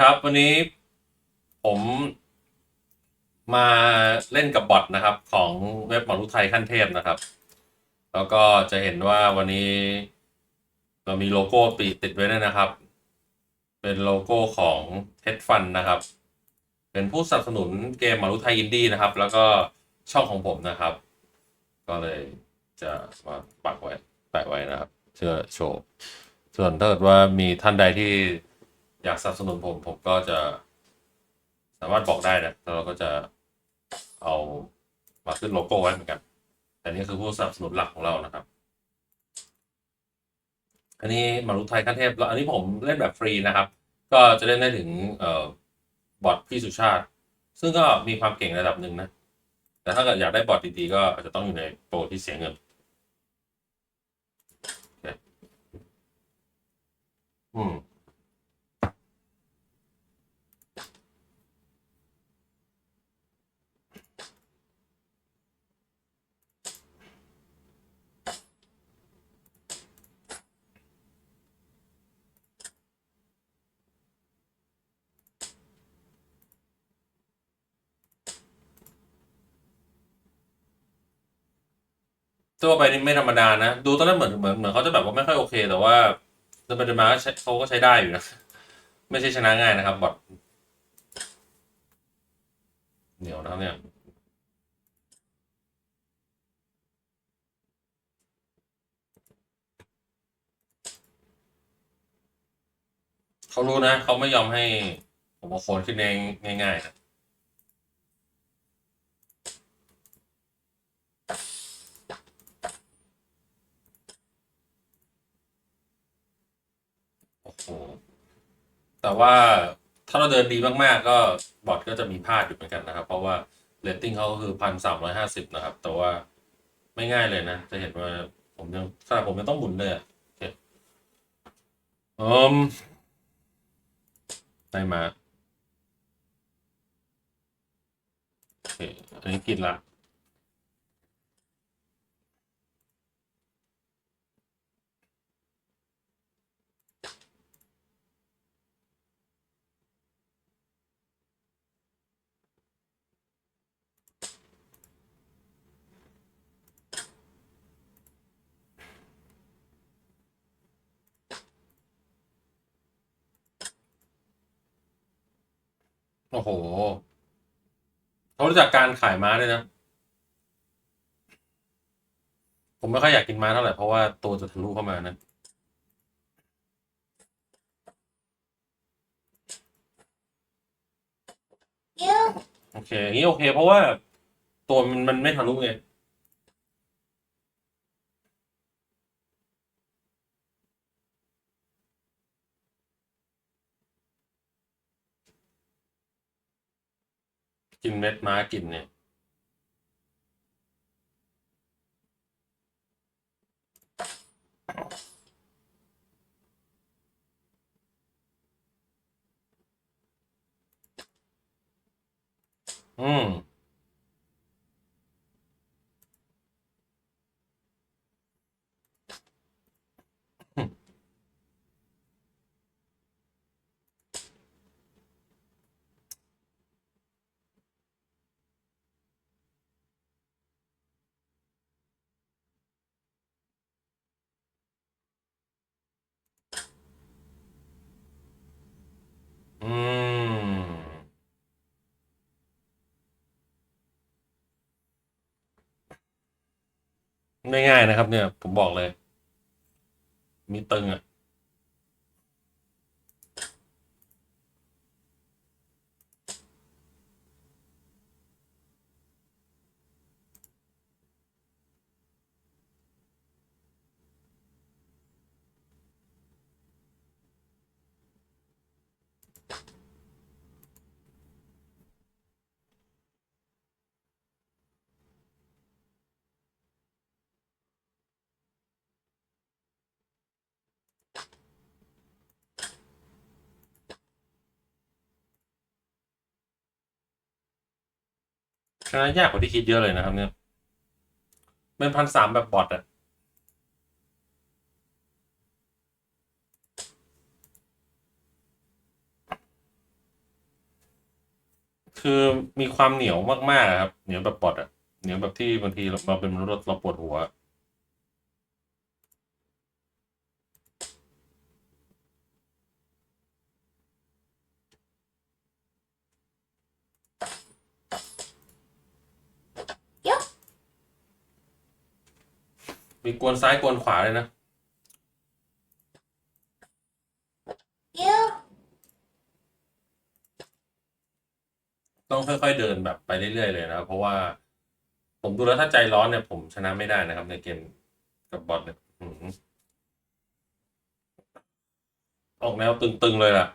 ครับวันนี้ผมมาเล่นกับบอทนะครับ ของเว็บหมอรู้ไทยขั้นเทพนะครับ แล้วก็จะเห็นว่าวันนี้เรามีโลโก้ปีติดไว้ด้วยนะครับ เป็นโลโก้ของเทดฟันนะครับ เป็นผู้สนับสนุนเกมหมอรู้ไทยอินดี้นะครับ แล้วก็ช่องของผมนะครับ ก็เลยจะมาปักไว้แปะไว้นะครับเพื่อโชว์ส่วนถ้าเกิดว่ามีท่านใดที่ อยากสนับสนุนผมผมก็จะสามารถบอกได้นะแล้วเราก็จะเอามาขึ้นโลโก้ไว้เหมือนกัน แต่นี่คือผู้สนับสนุนหลักของเรานะครับ อันนี้มารุไทยขั้นเทพแล้วอันนี้ผมเล่นแบบฟรีนะครับ ก็จะเล่นได้ถึงเอ่อบอทพี่สุชาติ ซึ่งก็มีความเก่งระดับหนึ่งนะ แต่ถ้าเกิดอยากได้บอทดีๆก็อาจจะต้องอยู่ในโปรที่เสียเงินอืม ตัวไปนี่ไม่ธรรมดานะ ดูตอนแรกเหมือนเหมือนเหมือนเขาจะแบบว่าไม่ค่อยโอเค แต่ว่าเดินไปเดินมาก็ใช้เขาก็ใช้ได้อยู่นะ ไม่ใช่ชนะง่ายนะครับบอทเหนียวนะครับเนี่ยเขารู้นะ เขาไม่ยอมให้ผมเอาโคนขึ้นเองง่ายๆนะ โอ้โห แต่ว่าถ้าเราเดินดีมากๆ ก็บอทก็จะมีพลาดอยู่เหมือนกันนะครับ เพราะว่าเรตติ้งเขาก็คือพันสามร้อยห้าสิบนะครับ แต่ว่าไม่ง่ายเลยนะ จะเห็นว่าผมยังขนาดผมยังต้องหมุนเลยอะโอเคอืมได้มาโอเคอันนี้กินละ โอ้โหเขารู้จักการขายม้าด้วยนะ ผมไม่ค่อยอยากกินม้าเท่าไหร่เพราะว่าตัวจะทะลุเข้ามานะโอเคอย่างนี้โอเค เพราะว่าตัวมันมันไม่ทะลุไง กินเม็ดม้ากินเนี่ย อืม อืม ไม่ง่ายนะครับ เนี่ย ผมบอกเลย มีตึงอะ ชนะยากกว่าที่คิดเยอะเลยนะครับ เนี่ยเป็นพันสามแบบบอทอะคือมีความเหนียวมากๆครับ เหนียวแบบบอดอะเหนียวแบบที่บางทีเราเป็นมนุษย์เราปวดหัว มีกวนซ้ายกวนขวาเลยนะ ต้องค่อยๆเดินแบบไปเรื่อยๆเลยนะ เพราะว่า ผมดูแล้วถ้าใจร้อนเนี่ย ผมชนะไม่ได้นะครับ ในเกมกับบอทเนี่ยออกแนวตึงๆเลยล่ะ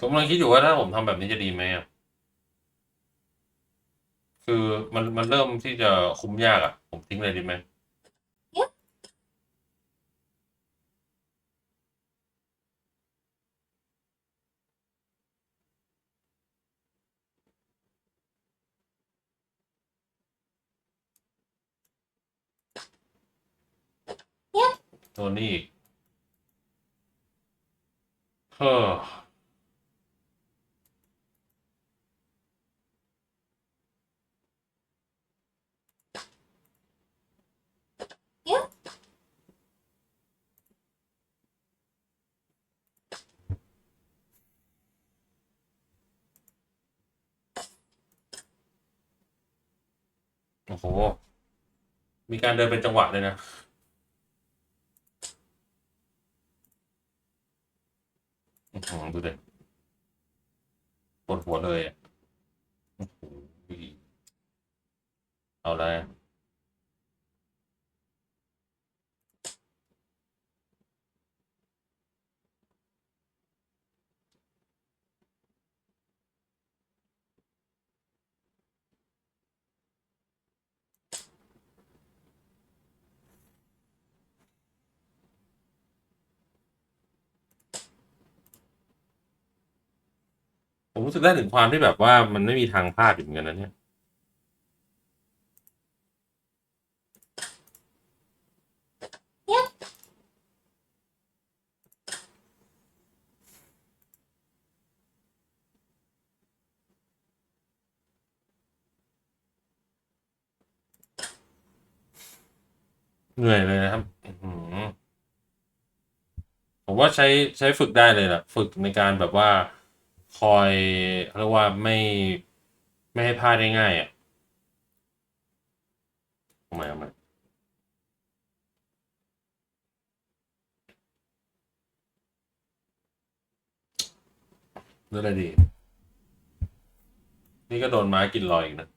ผมกำลังคิดอยู่ว่าถ้าผมทำแบบนี้จะดีไหมอะ คือมันมันเริ่มที่จะคุ้มยากอะ ผมทิ้งเลยดีไหม ตัวนี้อีกเฮ้อ โอ้โห มีการเดินเป็นจังหวะเลยนะอื้อหือดูเด็ปวดหัวเลยอะโอ้โหเอาแล้ ผมรู้สึกได้ถึงความที่แบบว่ามันไม่มีทางพลาดอยู่เหมือนกันนะเนี่ยเหนื่อยเลยนะครับผมว่าใช้ใช้ฝึกได้เลยล่ะฝึกในการแบบว่า คอยเรียกว่าไม่ไม่ให้พลาดได้ง่ายอะทำไมทำไมนั่นแหละดี นี่ก็โดนม้ากินรอยอีกนะ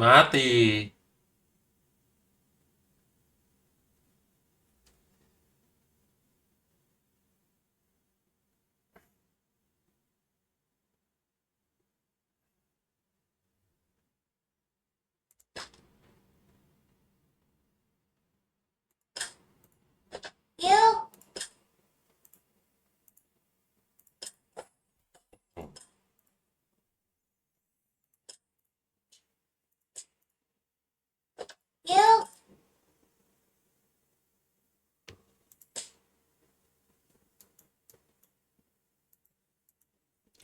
ม้าตี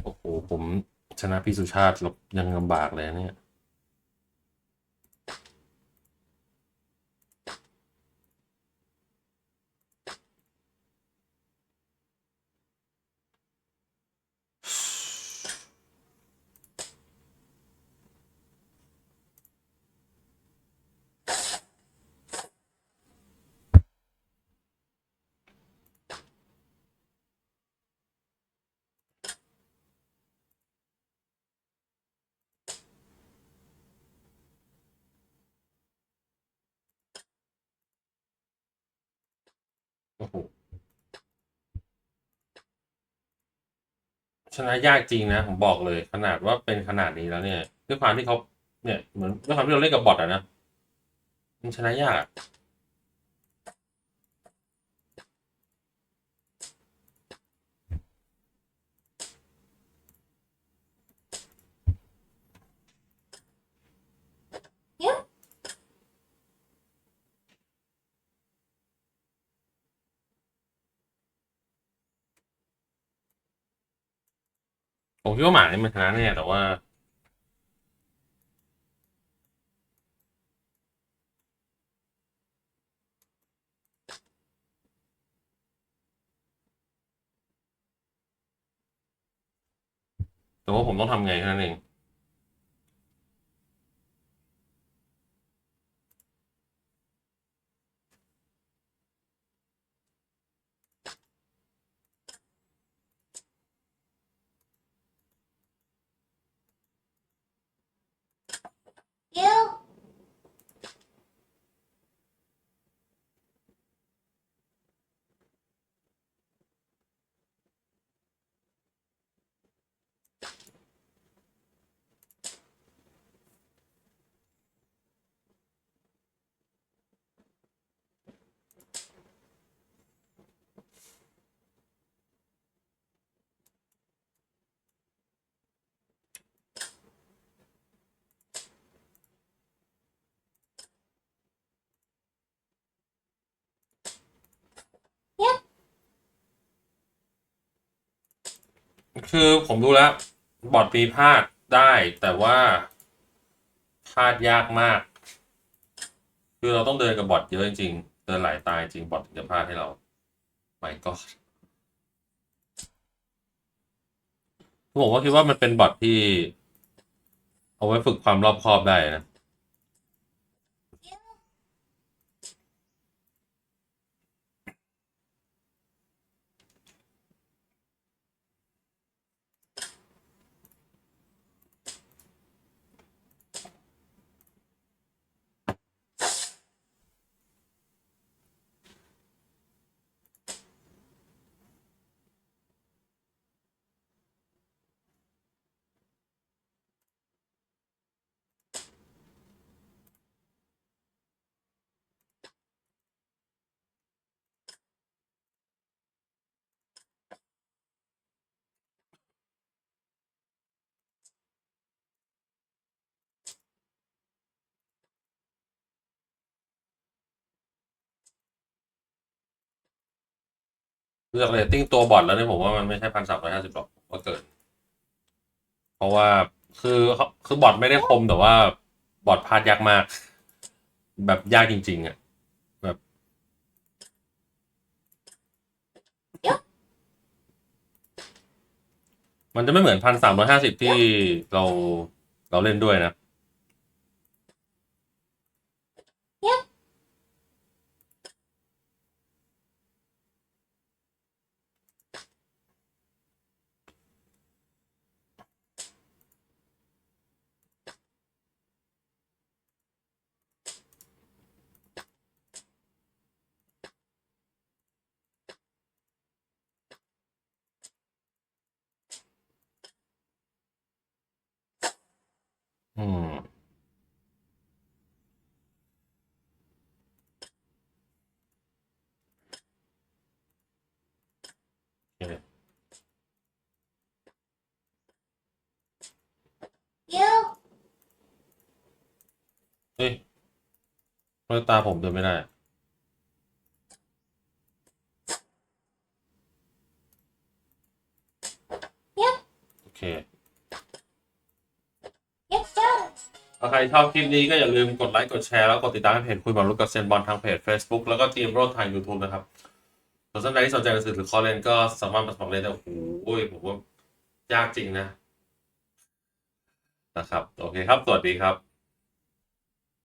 โอ้โห ผมชนะพี่สุชาติยังลำบากเลยเนี่ย โอ้โหชนะยากจริงนะ ผมบอกเลย ขนาดว่าเป็นขนาดนี้แล้วเนี่ยด้วยความที่เขาเนี่ยเหมือนด้วยความที่เราเล่นกับบอทอะนะมันชนะยากอะ ผมคิดว่าหมาเนี่ยมันชนะแน่แต่ว่า แต่ว่าผมต้องทำไงแค่นั้นเอง คือผมดูแล้ว บอร์ดมีพาดได้แต่ว่าพาดยากมาก คือเราต้องเดินกับบอทเยอะจริงๆเดินหลายตายจริงบอทถึงจะพลาดให้เราไม่ก็ผมก็คิดว่ามันเป็นบอทที่ เอาไว้ฝึกความรอบคอบได้นะ เลือกเรตติ้งตัวบอทแล้วเนี่ยผมว่ามันไม่ใช่พันสามร้อยห้าสิบหรอกว่าเกิน เพราะว่าคือคือบอทไม่ได้คมแต่ว่าบอทพลาดยากมาก แบบยากจริง ๆอะ่ะ แบบมันจะไม่เหมือนพันสามร้อยห้าสิบที่เราเราเล่นด้วยนะ อืมโอเค You. เฮ้ยทำไมตาผมเดินไม่ได้ Yep. โอเค Yes, sir. ถ้าใครชอบคลิปนี้ก็อย่าลืมกดไลค์ กดแชร์ แล้วกดติดตามให้เพจคุยบอลลูกกับเซนบอลทางเพจ Facebook แล้วก็ทีมโรดทาง YouTube นะครับส่วนท่านใดที่สนใจหนังสือหรือคอเรียนก็สามารถมาสมัครเรียนได้โอ้โหผมว่ายากจริงนะ นะครับ โอเคครับ สวัสดีครับ